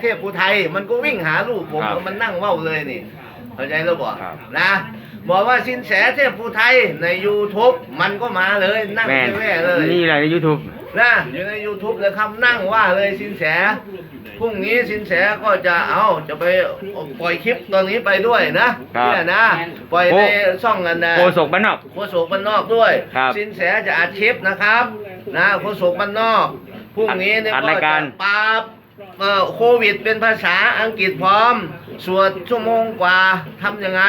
เทพภูไทยมันก็วิ่งหาลูกผมครับมันนั่งเว้าเลยนี่เข้าใจแล้วบอกครับ นะบอกว่าสินแสเทพภูไทยใน YouTube มันก็มาเลยนั่งแม่นแว่ๆเลยนี่แหละในยูทูบ นะอยู่ใน YouTube เลยครับนั่งว่าเลยสินแสพรุ่งนี้สินแสก็จะเอาจะไปปล่อยคลิปตอนนี้ไปด้วยนะครับ เนี่ยนะปล่อยโอ้ในช่องกันนะ โกศกบ้านนอกโคโศกบ้านนอกด้วย ครับสินแสจะอัดคลิปนะครับ นะโคโศกบ้านนอกพรุ่งนี้เนี่ยอัดก็รายการ จะปราบเอ่อ โควิดเป็นภาษาอังกฤษพร้อมสวดชั่วโมงกว่าทำยังไง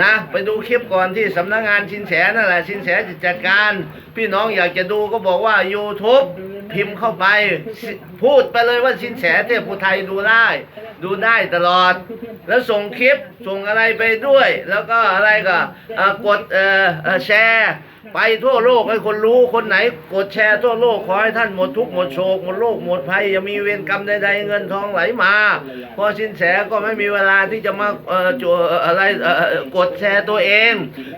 นะไปดูคลิปก่อนที่สำนักงานสินแสนั่นแหละสินแสจะจัดการ พี่น้องอยากจะดูก็บอกว่า YouTube พิมพ์เข้าไป พูดไปเลยว่าสินแสเทพภูไทยดูได้ ดูได้ตลอด แล้วส่งคลิปส่งอะไรไปด้วย แล้วก็อะไรก็กดแชร์ไปทั่วโลกให้คนรู้คนไหน กดแชร์ทั่วโลกขอให้ท่านหมดทุกหมดโศกหมดโรคหมดภัยอย่ามีเวรกรรมใดๆเงินทองไหลมาพอสินแสก็ไม่มีเวลาที่จะมาเอ่อจเอ่ออะไรเอ่อเอ่อกดแชร์ตัวเอง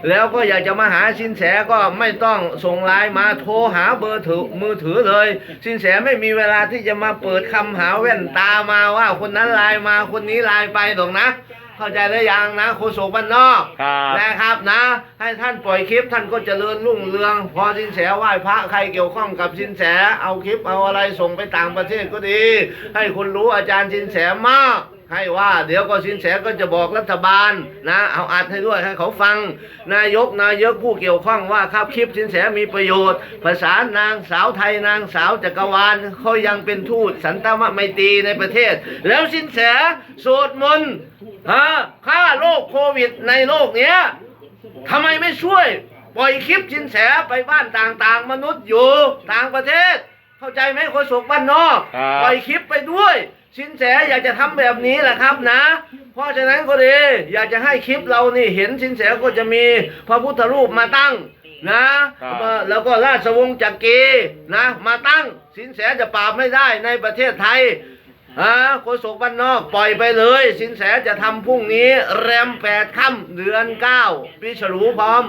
แล้วก็อยากจะมาหาสินแสก็ไม่ต้องส่งไลน์มาโทรหาเบอร์ถือมือถือเลย สินแสไม่มีเวลาที่จะมาเปิดคำหาแว่นตามาว่า คนนั้นไลน์มาคนนี้ไลน์ไปหรอกนะ เข้าใจได้ยังนะโคโศกบ้านนอกครับนะครับนะ ให้ท่านปล่อยคลิปท่านก็เจริญรุ่งเรือง พอสินแสไหว้พระใครเกี่ยวข้องกับสินแสเอาคลิปเอาอะไรส่งไปต่างประเทศก็ดี ให้คนรู้อาจารย์สินแสมาก ให้ว่าเดี๋ยวก็สินแสก็จะบอกรัฐบาลนะ เอาอัดให้ด้วยให้เขาฟัง นายกนายกผู้เกี่ยวข้องว่าครับคลิปสินแสมีประโยชน์ ภาษานางสาวไทยนางสาวจักรวาลเขายังเป็นทูตสันตมไมตรีในประเทศ แล้วสินแสสวดมนต์ฮะฆ่าโรคโควิดในโลกเนี้ยทำไมไม่ช่วยปล่อยคลิปสินแสไปบ้านต่างๆ มนุษย์อยู่ต่างประเทศ เข้าใจไหมคนศกบ้านนอกครับปล่อยคลิปไปด้วย สินแสอยากจะทำแบบนี้แหละครับนะ เพราะฉะนั้นก็ดีอยากจะให้คลิปเรานี่เห็นสินแสก็จะมีพระพุทธรูปมาตั้งนะครับเอ่อแล้วก็ราชวงศ์จักรีนะ มาตั้งสินแสจะปราบไม่ได้ในประเทศไทย ฮะโคศกบ้านนอกปล่อยไปเลย สินแสจะทำพรุ่งนี้ แรมแปดค่ำเดือนเก้าปีฉลูพร้อม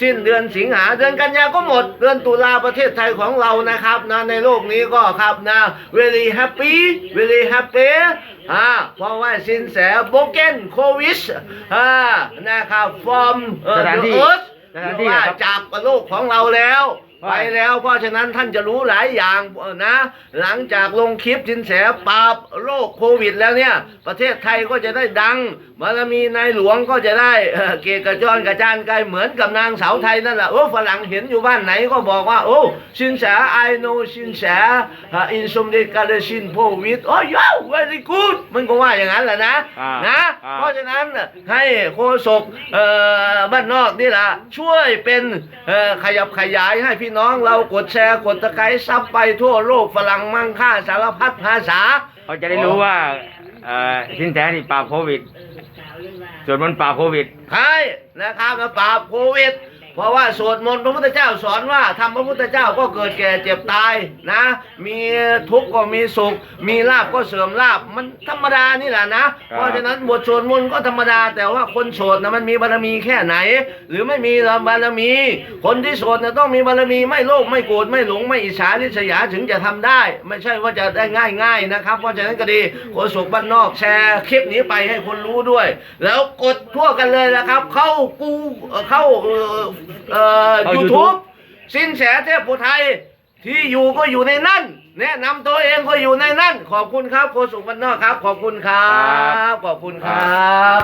สิ้นเดือนสิงหาเดือนกันยาก็หมด เดือนตุลาประเทศไทยของเรานะครับนะในโลกนี้ก็ครับนะ very happy very happy อ่าเพราะว่าสินแสโบเกนโควิชอ่านะครับ from เอ่อสถานที่ the earth สถานที่ว่าครับจากโลกของเราแล้วว่า ไปแล้วเพราะฉะนั้นท่านจะรู้หลายอย่างเออนะ หลังจากลงคลิปสินแสปราบโรคโควิดแล้วเนี่ย ประเทศไทยก็จะได้ดังบารมีในหลวงก็จะได้เอ่อเกกระจรกระจานไกลเหมือนกับนางสาวไทยนั่นแหละโอ้ฝรั่งเห็นอยู่บ้านไหนก็บอกว่า โอ้สินแส I know สินแสอินสมเด็จกาลสินโพวิดโอ้ย very good มันก็ว่าอย่างนั้นแหละนะอ่านะอ่าเพราะฉะนั้นน่ะให้โคศกเอ่อบ้านนอกนี่แหละช่วยเป็นเอ่อขยับขยายให้พี่น้องเรากดแชร์กดตะไคร้ซับไปทั่วโลกฝรั่งมั่งค่าสารพัดภาษา เขาจะได้รู้ว่าเอ่อสินแสนี่ปราบโควิดส่วนมนต์ปราบโควิด ใช่นะครับมาปราบโควิด เพราะว่าสวดมนต์พระพุทธเจ้าสอนว่าทำพระพุทธเจ้าก็เกิดแก่เจ็บตายนะ มีทุกข์ก็มีสุข มีลาบก็เสื่อมลาบมันธรรมดานี่แหละนะ เพราะฉะนั้นบทสวดมนต์ก็ธรรมดา แต่ว่าคนโสดนะมันมีบารมีแค่ไหน หรือไม่มีบารมี คนที่โสดเนี่ยต้องมีบารมีไม่โลภไม่โกรธไม่หลงไม่อิจฉาริษยาถึงจะทำได้ ไม่ใช่ว่าจะได้ง่ายๆนะครับ เพราะฉะนั้นก็ดีโฆษกบ้านนอกแชร์คลิปนี้ไปให้คนรู้ด้วย แล้วกดทั่วกันเลยนะครับ เข้ากูเอ่อเข้าเอ่อเอ่อเข้ายู YouTube ทูบสินแสเทพโพไทยที่อยู่ก็อยู่ในนั่น แนะนำตัวเองก็อยู่ในนั่น ขอบคุณครับโฆษกบ้านนอกครับ ขอบคุณครับ ขอบคุณครับ